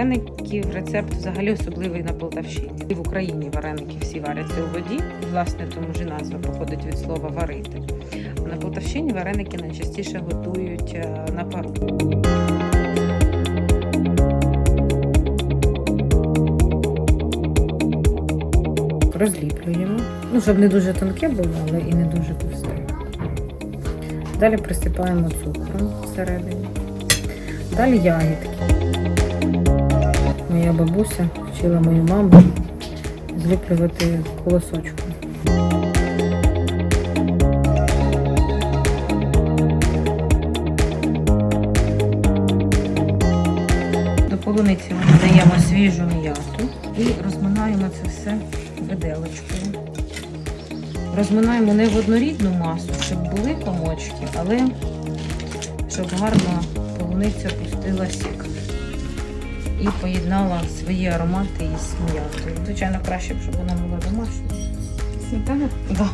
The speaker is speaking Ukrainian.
вареників рецепт взагалі особливий на Полтавщині. І в Україні вареники всі варяться у воді. Власне, тому ж назва походить від слова варити. На Полтавщині вареники найчастіше готують е, на пару. Розліплюємо. Ну, щоб не дуже тонке було, але і не дуже товсте. Далі присипаємо цукром всередині. Далі ягідки. Бабуся вчила мою маму зліплювати колосочку. До полуниці ми додаємо свіжу м'яту і розминаємо це все виделочкою. Розминаємо не в однорідну масу, щоб були комочки, але щоб гарно полуниця пустила сік і поєднала свої аромати із м'ятою. Звичайно, краще б, щоб вона була домашня. Сметана? Да.